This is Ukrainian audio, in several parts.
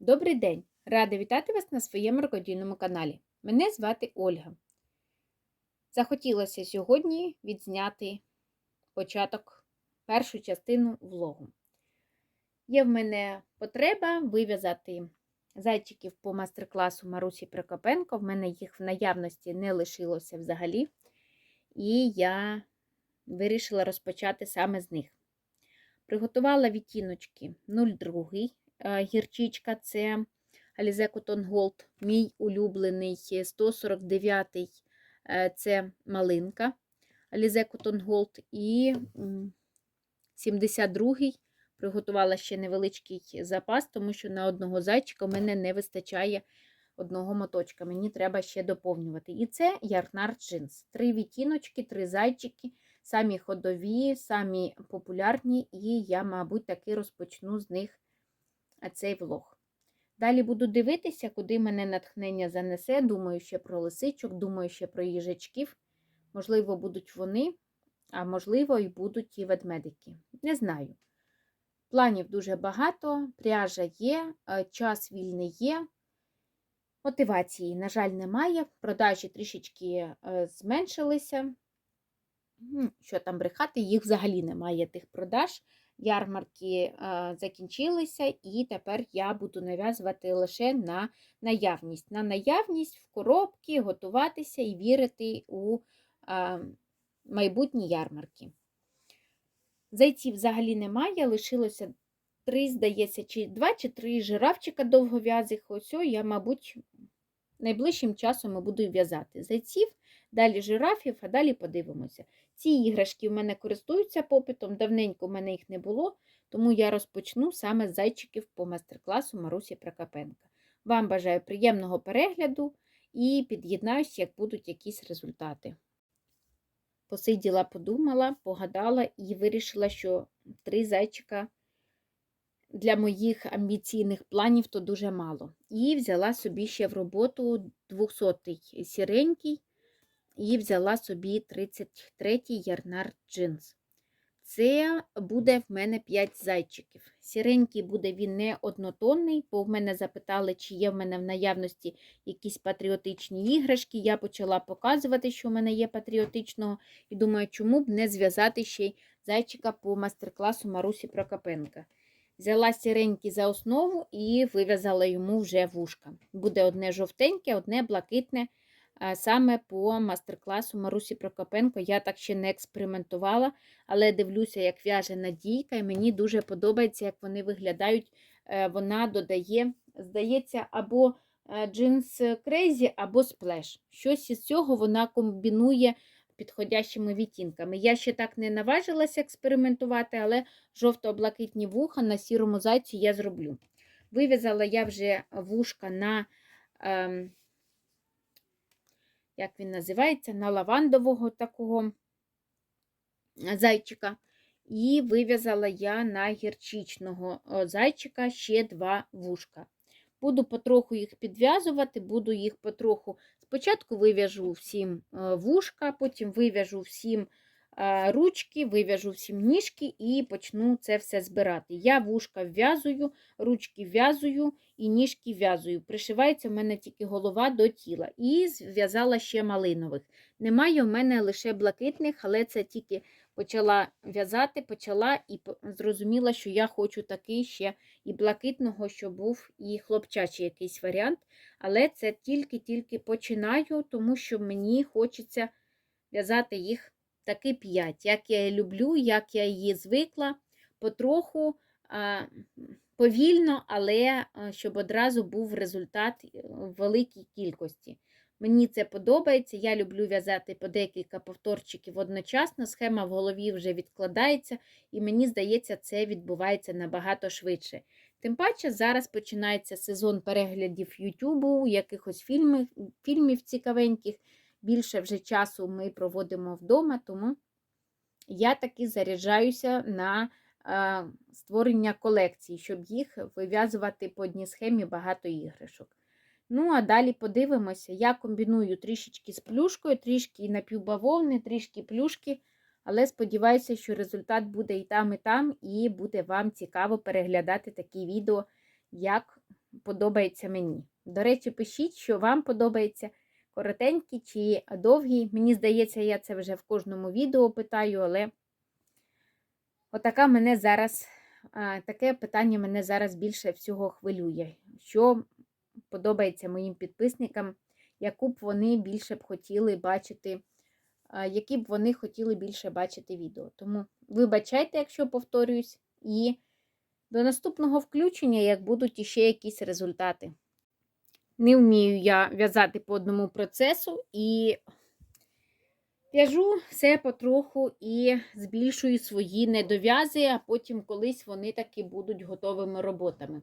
Добрий день! Рада вітати вас на своєму рукодільному каналі. Мене звати Ольга. Захотілося сьогодні відзняти початок, першу частину влогу. Є в мене потреба вив'язати зайчиків по майстер-класу Марусі Прокопенко. В мене їх в наявності не лишилося взагалі. І я вирішила розпочати саме з них. Приготувала відтіночки 02 Е, гірчичка це Alize Cotton Gold, мій улюблений 149-й е, це малинка Alize Cotton Gold і 72-й приготувала ще невеличкий запас, тому що на одного зайчика у мене не вистачає одного моточка. Мені треба ще доповнювати. І це Ярнар джинс. Три відтіночки, три зайчики, самі ходові, самі популярні, і я, мабуть, таки розпочну з них цей влог. Далі буду дивитися, куди мене натхнення занесе. Думаю, ще про лисичок, думаю, ще про їжачків. Можливо, будуть вони, а можливо, і будуть і ведмедики. Не знаю. Планів дуже багато, пряжа є, е, час вільний є. Мотивації, на жаль, немає. Продажі трішечки е, зменшилися. Що там брехати, їх взагалі немає тих продаж ярмарки закінчилися, і тепер я буду нав'язувати лише на наявність. На наявність в коробки, готуватися і вірити у майбутні ярмарки. Зайців взагалі немає, лишилося три, здається, чи два чи три жирафчика довгов'язих. Ось я, мабуть, найближчим часом буду в'язати зайців, далі жирафів, а далі подивимося. Ці іграшки в мене користуються попитом, давненько в мене їх не було, тому я розпочну саме з зайчиків по майстер-класу Марусі Прокопенка. Вам бажаю приємного перегляду і під'єднаюся, як будуть якісь результати. Посиділа, подумала, погадала і вирішила, що три зайчика для моїх амбіційних планів то дуже мало. І взяла собі ще в роботу 200-й сіренький і взяла собі 33-й ярнар джинс. Це буде в мене 5 зайчиків. Сіренький буде він не однотонний, бо в мене запитали, чи є в мене в наявності якісь патріотичні іграшки. Я почала показувати, що в мене є патріотичного, і думаю, чому б не зв'язати ще й зайчика по майстер-класу Марусі Прокопенка. Взяла сіренький за основу і вив'язала йому вже вушка. Буде одне жовтеньке, одне блакитне. Саме по мастер-класу Марусі Прокопенко я так ще не експериментувала, але дивлюся, як в'яже Надійка, і мені дуже подобається, як вони виглядають. Е, вона додає, здається, або е, джинс Crazy, або сплеш. Щось із цього вона комбінує підходящими відтінками. Я ще так не наважилася експериментувати, але жовто-блакитні вуха на сірому зайці я зроблю. Вив'язала я вже вушка на. Ем, як він називається, на лавандового такого зайчика. І вив'язала я на гірчичного зайчика ще два вушка. Буду потроху їх підв'язувати, буду їх потроху. Спочатку вив'яжу всім вушка, потім вив'яжу всім ручки, вив'яжу всім ніжки і почну це все збирати. Я вушка в'язую, ручки в'язую і ніжки в'язую. Пришивається в мене тільки голова до тіла. І зв'язала ще малинових. Немає в мене лише блакитних, але це тільки почала в'язати, почала і зрозуміла, що я хочу такий ще і блакитного, щоб був і хлопчачий якийсь варіант. Але це тільки-тільки починаю, тому що мені хочеться в'язати їх таки 5. Як я її люблю, як я її звикла, потроху, повільно, але щоб одразу був результат е, в великій кількості. Мені це подобається. Я люблю в'язати по декілька повторчиків одночасно. Схема в голові вже відкладається, і мені здається, це відбувається набагато швидше. Тим паче, зараз починається сезон переглядів Ютубу, якихось фільмів, фільмів цікавеньких більше вже часу ми проводимо вдома, тому я таки заряджаюся на створення колекцій, щоб їх вив'язувати по одній схемі багато іграшок. Ну, а далі подивимося, я комбіную трішечки з плюшкою, трішки напівбавовни, трішки плюшки, але сподіваюся, що результат буде і там, і там, і буде вам цікаво переглядати такі відео, як подобається мені. До речі, пишіть, що вам подобається коротенький чи довгий. Мені здається, я це вже в кожному відео питаю, але отака мене зараз, таке питання мене зараз більше всього хвилює. Що подобається моїм підписникам, яку б вони більше б хотіли бачити, які б вони хотіли більше бачити відео. Тому вибачайте, якщо повторююсь, і до наступного включення, як будуть іще якісь результати. Не вмію я в'язати по одному процесу і в'яжу все потроху і збільшую свої недов'язи, а потім колись вони таки будуть готовими роботами.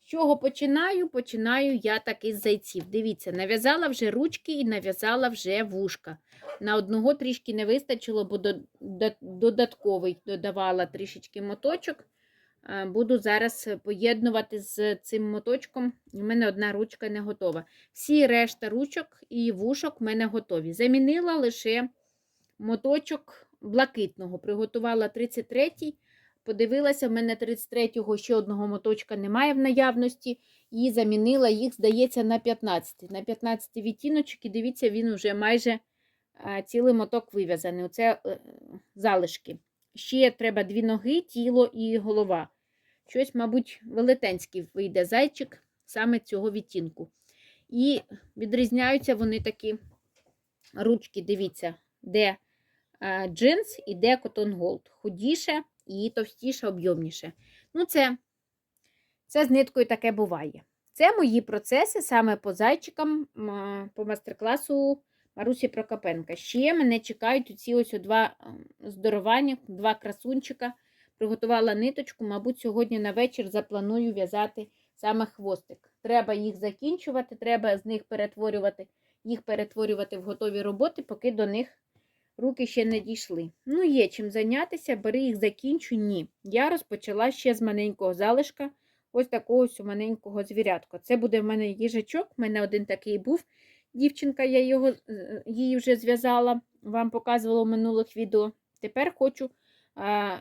З чого починаю? Починаю я так із зайців. Дивіться, нав'язала вже ручки і нав'язала вже вушка. На одного трішки не вистачило, бо до- до- додатковий додавала трішечки моточок. Е, Буду зараз поєднувати з цим моточком. У мене одна ручка не готова. Всі решта ручок і вушок в мене готові. Замінила лише моточок блакитного. Приготувала 33-й. Подивилася, в мене 33-го ще одного моточка немає в наявності. І замінила їх, здається, на 15. На 15 відтіночок, і дивіться, він вже майже е, цілий моток вив'язаний. Оце е, залишки. Ще треба дві ноги, тіло і голова. Щось, мабуть, велетенський вийде зайчик саме цього відтінку. І відрізняються вони такі ручки, дивіться, де джинс і де Cotton Gold. Худіше і товстіше, об'ємніше. Ну, це, це з ниткою таке буває. Це мої процеси саме по зайчикам, по мастер-класу Марусі Прокопенка. Ще мене чекають ці ось два здоровані, два красунчика. Приготувала ниточку, мабуть, сьогодні на вечір запланую в'язати саме хвостик. Треба їх закінчувати, треба з них перетворювати, їх перетворювати в готові роботи, поки до них руки ще не дійшли. Ну, є чим зайнятися, бери їх закінчу. Ні. Я розпочала ще з маленького залишка, ось такого ось маленького звірятка. Це буде в мене їжачок, в мене один такий був. Дівчинка, я його, е, її вже зв'язала, вам показувала в минулих відео. Тепер хочу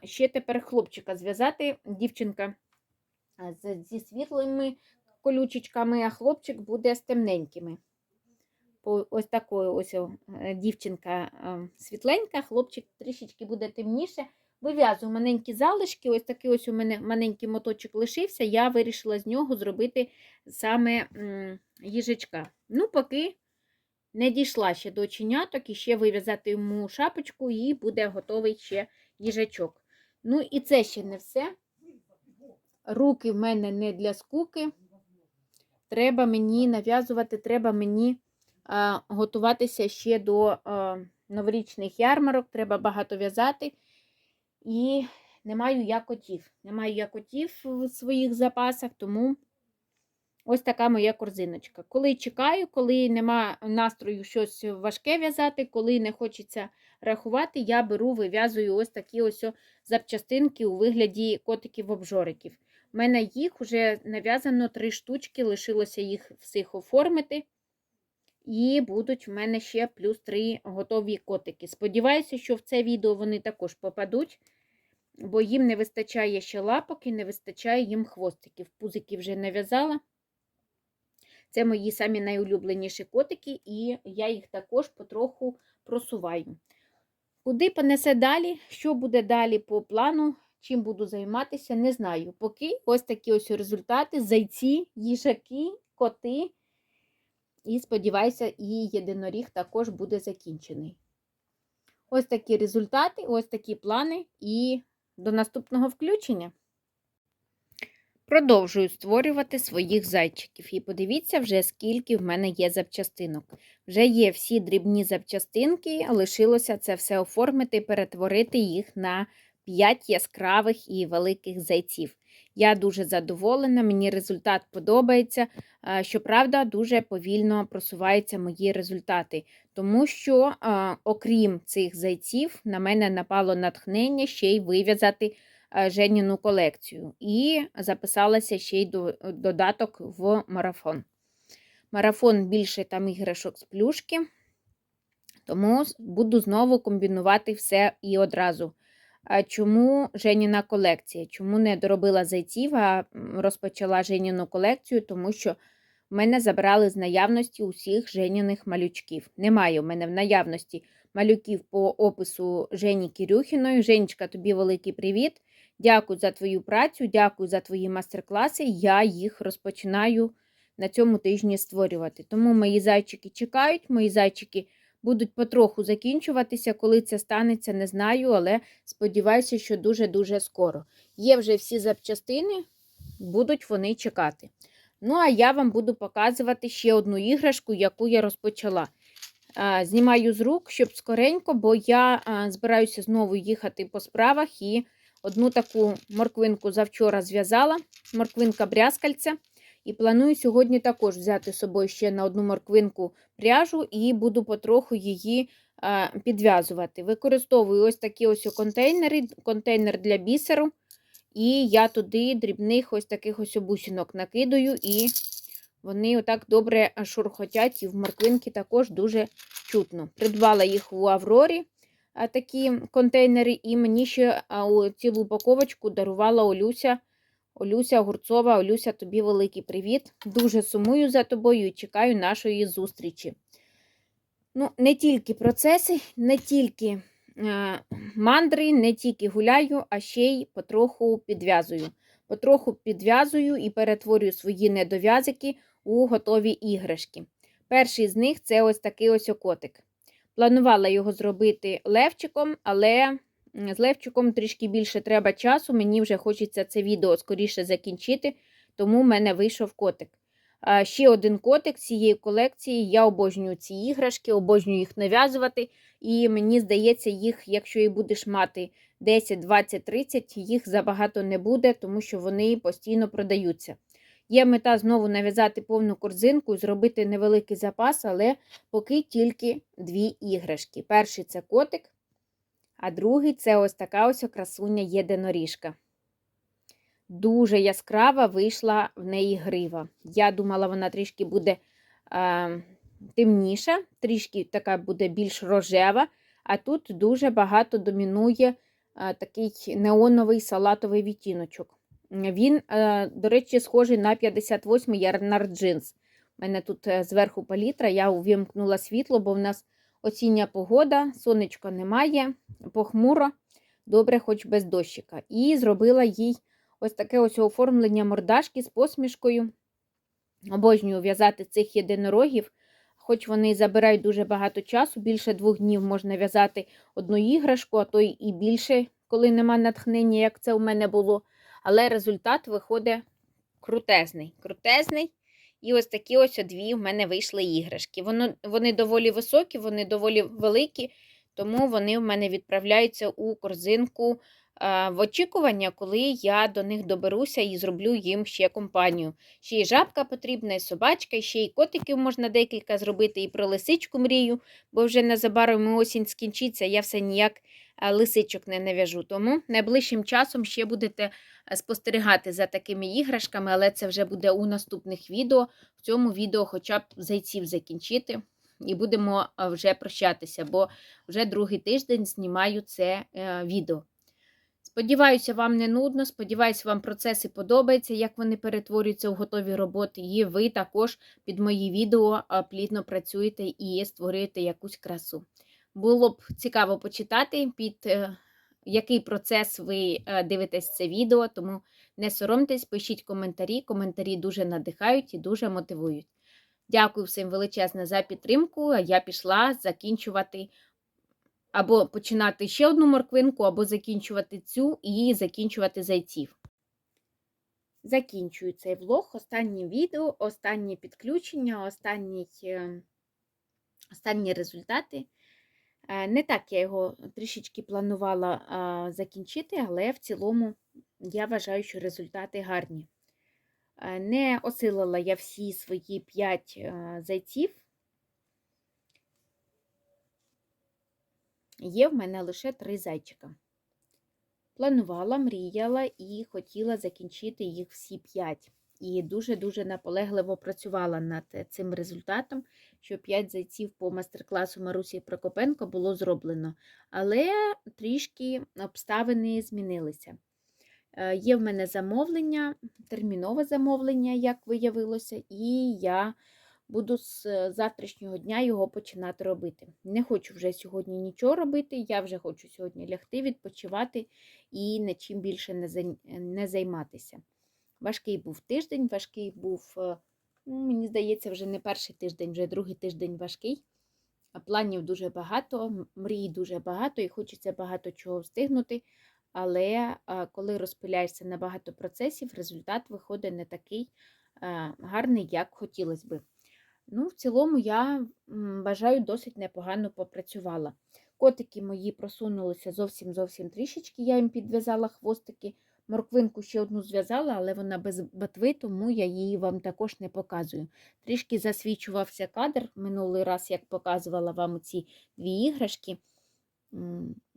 ще тепер хлопчика зв'язати. Дівчинка зі світлими колючечками, а хлопчик буде з темненькими. Ось такою ось е, дівчинка е, світленька, хлопчик трішечки буде темніше. Вив'язую маленькі залишки, ось такий ось у мене маленький моточок лишився. Я вирішила з нього зробити саме м, їжачка. Ну, поки не дійшла ще до оченяток, і ще вив'язати йому шапочку, і буде готовий ще їжачок. Ну, і це ще не все. Руки в мене не для скуки. Треба мені нав'язувати, треба мені а, готуватися ще до а, новорічних ярмарок, треба багато в'язати. І не маю я котів. Не маю я котів в своїх запасах, тому ось така моя корзиночка. Коли чекаю, коли нема настрою щось важке в'язати, коли не хочеться рахувати, я беру, вив'язую ось такі ось запчастинки у вигляді котиків-обжориків. У мене їх вже нав'язано три штучки, лишилося їх всіх оформити. І будуть в мене ще плюс три готові котики. Сподіваюся, що в це відео вони також попадуть, бо їм не вистачає ще лапок і не вистачає їм хвостиків. Пузики вже нав'язала. Це мої самі найулюбленіші котики, і я їх також потроху просуваю. Куди понесе далі? Що буде далі по плану? Чим буду займатися, не знаю. Поки ось такі ось результати: зайці, їжаки, коти. І сподіваюся, і єдиноріг також буде закінчений. Ось такі результати, ось такі плани, і до наступного включення. Продовжую створювати своїх зайчиків. І подивіться вже, скільки в мене є запчастинок. Вже є всі дрібні запчастинки, лишилося це все оформити, перетворити їх на 5 яскравих і великих зайців. Я дуже задоволена, мені результат подобається. Щоправда, дуже повільно просуваються мої результати, тому що, окрім цих зайців, на мене напало натхнення ще й вив'язати Женіну колекцію. І записалася ще й до, додаток в марафон. Марафон більше там іграшок з плюшки, тому буду знову комбінувати все і одразу. чому Женіна колекція? Чому не доробила зайців, а розпочала Женіну колекцію? Тому що в мене забрали з наявності усіх Женіних малючків. Немає в мене в наявності малюків по опису Жені Кірюхіної. Женечка, тобі великий привіт. Дякую за твою працю, дякую за твої майстер-класи. Я їх розпочинаю на цьому тижні створювати. Тому мої зайчики чекають, мої зайчики будуть потроху закінчуватися. Коли це станеться, не знаю, але сподіваюся, що дуже-дуже скоро. Є вже всі запчастини, будуть вони чекати. Ну, а я вам буду показувати ще одну іграшку, яку я розпочала. Знімаю з рук, щоб скоренько, бо я збираюся знову їхати по справах і одну таку морквинку завчора зв'язала, морквинка брязкальця. І планую сьогодні також взяти з собою ще на одну морквинку пряжу і буду потроху її а, підв'язувати. Використовую ось такі ось контейнери, контейнер для бісеру. І я туди дрібних ось таких ось бусинок накидаю, і вони отак добре шурхотять, і в морквинки також дуже чутно. Придбала їх у Аврорі такі контейнери, і мені ще цілу упаковочку дарувала Олюся. Олюся Огурцова, Олюся, тобі великий привіт. Дуже сумую за тобою і чекаю нашої зустрічі. Ну, не тільки процеси, не тільки е, мандри, не тільки гуляю, а ще й потроху підв'язую. Потроху підв'язую і перетворюю свої недов'язики у готові іграшки. Перший з них це ось такий ось котик. Планувала його зробити левчиком, але з левчиком трішки більше треба часу. Мені вже хочеться це відео скоріше закінчити, тому в мене вийшов котик. Ще один котик цієї колекції. Я обожнюю ці іграшки, обожнюю їх нав'язувати. І мені здається, їх, якщо і будеш мати 10, 20, 30, їх забагато не буде, тому що вони постійно продаються. Є мета знову нав'язати повну корзинку зробити невеликий запас, але поки тільки дві іграшки. Перший це котик, а другий це ось така ось красуня єдиноріжка. Дуже яскрава вийшла в неї грива. Я думала, вона трішки буде а, темніша, трішки така буде більш рожева, а тут дуже багато домінує а, такий неоновий салатовий відтіночок. Він, до речі, схожий на 58-й Ярнар Джинс. У мене тут е, зверху палітра, я увімкнула світло, бо в нас осіння погода, сонечка немає, похмуро, добре, хоч без дощика. І зробила їй ось таке ось оформлення мордашки з посмішкою. Обожнюю в'язати цих єдинорогів, хоч вони забирають дуже багато часу, більше двох днів можна в'язати одну іграшку, а то і більше, коли нема натхнення, як це у мене було. Але результат виходить крутезний. крутезний. І ось такі ось дві в мене вийшли іграшки. Воно, вони доволі високі, вони доволі великі, тому вони в мене відправляються у корзинку в очікування, коли я до них доберуся і зроблю їм ще компанію. Ще й жабка потрібна, і собачка, ще й котиків можна декілька зробити, і про лисичку мрію, бо вже незабаром осінь скінчиться, я все ніяк лисичок не нав'яжу. Тому найближчим часом ще будете спостерігати за такими іграшками, але це вже буде у наступних відео. В цьому відео хоча б зайців закінчити. І будемо вже прощатися, бо вже другий тиждень знімаю це е, відео. Сподіваюся, вам не нудно. Сподіваюся, вам процеси подобаються, як вони перетворюються в готові роботи. І ви також під мої відео плідно працюєте і створюєте якусь красу. Було б цікаво почитати, під е, який процес ви е, дивитесь це відео, тому не соромтесь, пишіть коментарі. Коментарі дуже надихають і дуже мотивують. Дякую всім величезне за підтримку. Я пішла закінчувати або починати ще одну морквинку, або закінчувати цю і закінчувати зайців. Закінчую цей влог, останнє відео, останнє підключення, останні, останні результати. Е, Не так я його трішечки планувала закінчити, але в цілому я вважаю, що результати гарні. Е, Не осилила я всі свої 5 зайців. Є в мене лише 3 зайчика. Планувала, мріяла і хотіла закінчити їх всі 5. і дуже-дуже наполегливо працювала над цим результатом, що 5 зайців по майстер-класу Марусі Прокопенко було зроблено. Але трішки обставини змінилися. Е, Є в мене замовлення, термінове замовлення, як виявилося, і я буду з е, завтрашнього дня його починати робити. Не хочу вже сьогодні нічого робити, я вже хочу сьогодні лягти, відпочивати і нічим більше не займатися. Важкий був тиждень, важкий був, е, ну, мені здається, вже не перший тиждень, вже другий тиждень важкий. Планів дуже багато, мрій дуже багато, і хочеться багато чого встигнути. Але коли розпиляєшся на багато процесів, результат виходить не такий гарний, як хотілося би. Ну, в цілому, я бажаю досить непогано попрацювала. Котики мої просунулися зовсім зовсім трішечки. Я їм підв'язала хвостики. Морквинку ще одну зв'язала, але вона без батви, тому я її вам також не показую. Трішки засвічувався кадр минулий раз, як показувала вам ці дві іграшки.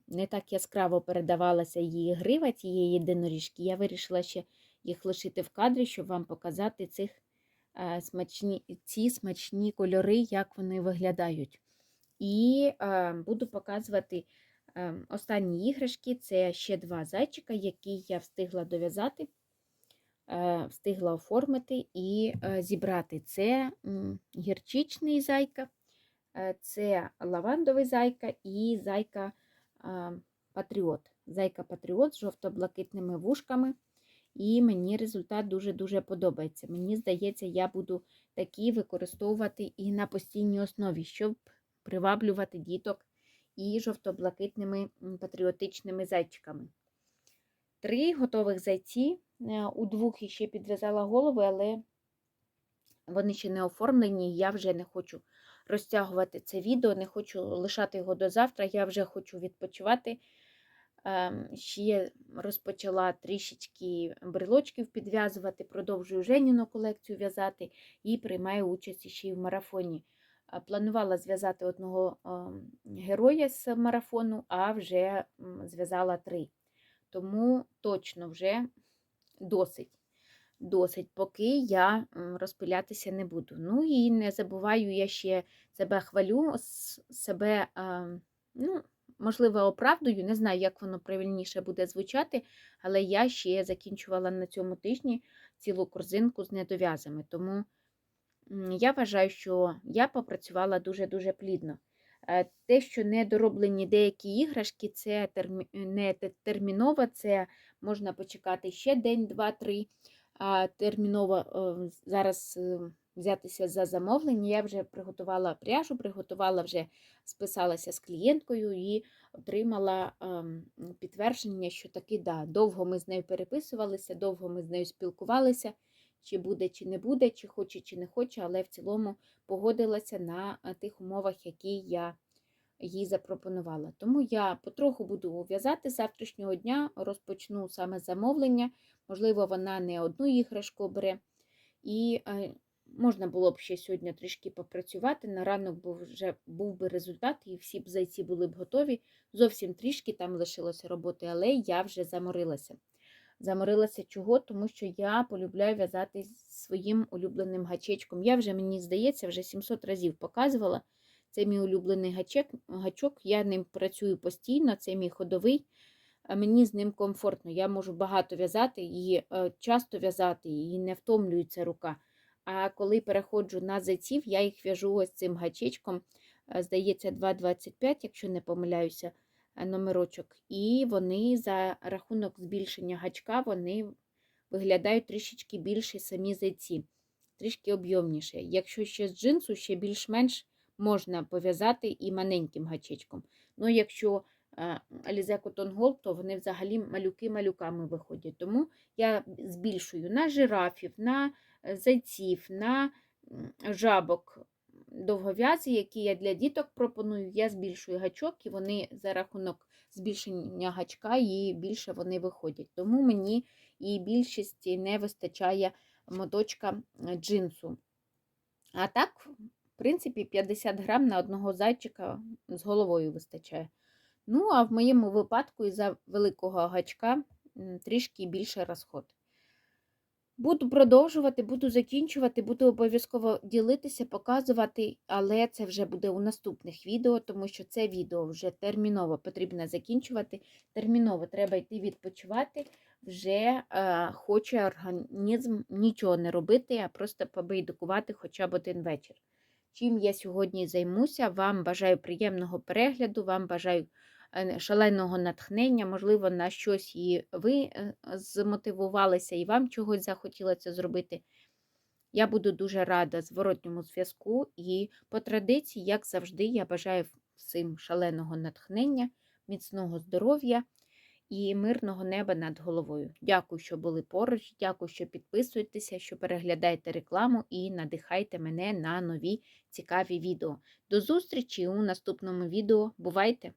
Не так яскраво передавалася її грива цієї єдиноріжки. Я вирішила ще їх лишити в кадрі, щоб вам показати цих смачні, ці смачні кольори, як вони виглядають. І е, буду показувати е, останні іграшки. Це ще два зайчика, які я встигла дов'язати, е, встигла оформити і е, зібрати. Це гірчичний зайка, е, це лавандовий зайка і зайка е, патріот. Зайка патріот з жовто-блакитними вушками. І мені результат дуже-дуже подобається. Мені здається, я буду такі використовувати і на постійній основі, щоб приваблювати діток і жовто-блакитними патріотичними зайчиками. Три готових зайці. Е, У двох іще підв'язала голови, але вони ще не оформлені. Я вже не хочу розтягувати це відео, не хочу лишати його до завтра. Я вже хочу відпочивати. Ем, Ще розпочала трішечки брелочків підв'язувати, продовжую Женіну колекцію в'язати і приймаю участь ще й в марафоні. Планувала зв'язати одного ем, героя з марафону, а вже зв'язала три. Тому точно вже досить. Досить, поки я розпилятися не буду. Ну і не забуваю, я ще себе хвалю, себе, ем, ну, можливо, оправдую, не знаю, як воно правильніше буде звучати, але я ще закінчувала на цьому тижні цілу корзинку з недов'язами. Тому я вважаю, що я попрацювала дуже-дуже плідно. Е, Те, що не дороблені деякі іграшки, це термі... не терміново, це можна почекати ще день, два, три. А терміново е, зараз е, взятися за замовлення. Я вже приготувала пряжу, приготувала вже списалася з клієнткою і отримала ем, підтвердження, що таки да, довго ми з нею переписувалися, довго ми з нею спілкувалися, чи буде, чи не буде, чи хоче, чи не хоче, але в цілому погодилася на е, тих умовах, які я їй запропонувала. Тому я потроху буду в'язати з завтрашнього дня, розпочну саме замовлення. Можливо, вона не одну іграшку бере. І е, можна було б ще сьогодні трішки попрацювати. На ранок був вже був би результат, і всі б зайці були б готові. Зовсім трішки там лишилося роботи, але я вже заморилася. Заморилася чого? Тому що я полюбляю в'язати своїм улюбленим гачечком. Я вже, мені здається, вже 700 разів показувала. Це мій улюблений гачок, гачок. Я ним працюю постійно, це мій ходовий. Мені з ним комфортно. Я можу багато в'язати і е, часто в'язати, і не втомлюється рука. А коли переходжу на зайців, я їх в'яжу ось цим гачечком. е, Здається, 2,25, якщо не помиляюся, е, номерочок. І вони за рахунок збільшення гачка вони виглядають трішечки більше самі зайці, трішки об'ємніше. Якщо ще з джинсу, ще більш-менш можна пов'язати і маленьким гачечком. Ну, якщо Alize Cotton Gold, то вони взагалі малюки-малюками виходять. Тому я збільшую на жирафів, на зайців, на жабок довгов'язі, які я для діток пропоную, я збільшую гачок, і вони за рахунок збільшення гачка і більше вони виходять. Тому мені і більшості не вистачає моточка е, джинсу. А так, в принципі, 50 грам на одного зайчика з головою вистачає. Ну, а в моєму випадку, із-за великого гачка трішки більше розход. Буду продовжувати, буду закінчувати, буду обов'язково ділитися, показувати, але це вже буде у наступних відео, тому що це відео вже терміново потрібно закінчувати. Терміново треба йти відпочивати. Вже е, хоче організм нічого не робити, а просто побейдукувати хоча б один вечір. Чим я сьогодні займуся, вам бажаю приємного перегляду, вам бажаю шаленого натхнення, можливо, на щось і ви е, змотивувалися, і вам чогось захотілося зробити. Я буду дуже рада зворотньому зв'язку, і по традиції, як завжди, я бажаю всім шаленого натхнення, міцного здоров'я і мирного неба над головою. Дякую, що були поруч, дякую, що підписуєтеся, що переглядаєте рекламу і надихайте мене на нові цікаві відео. До зустрічі у наступному відео. Бувайте!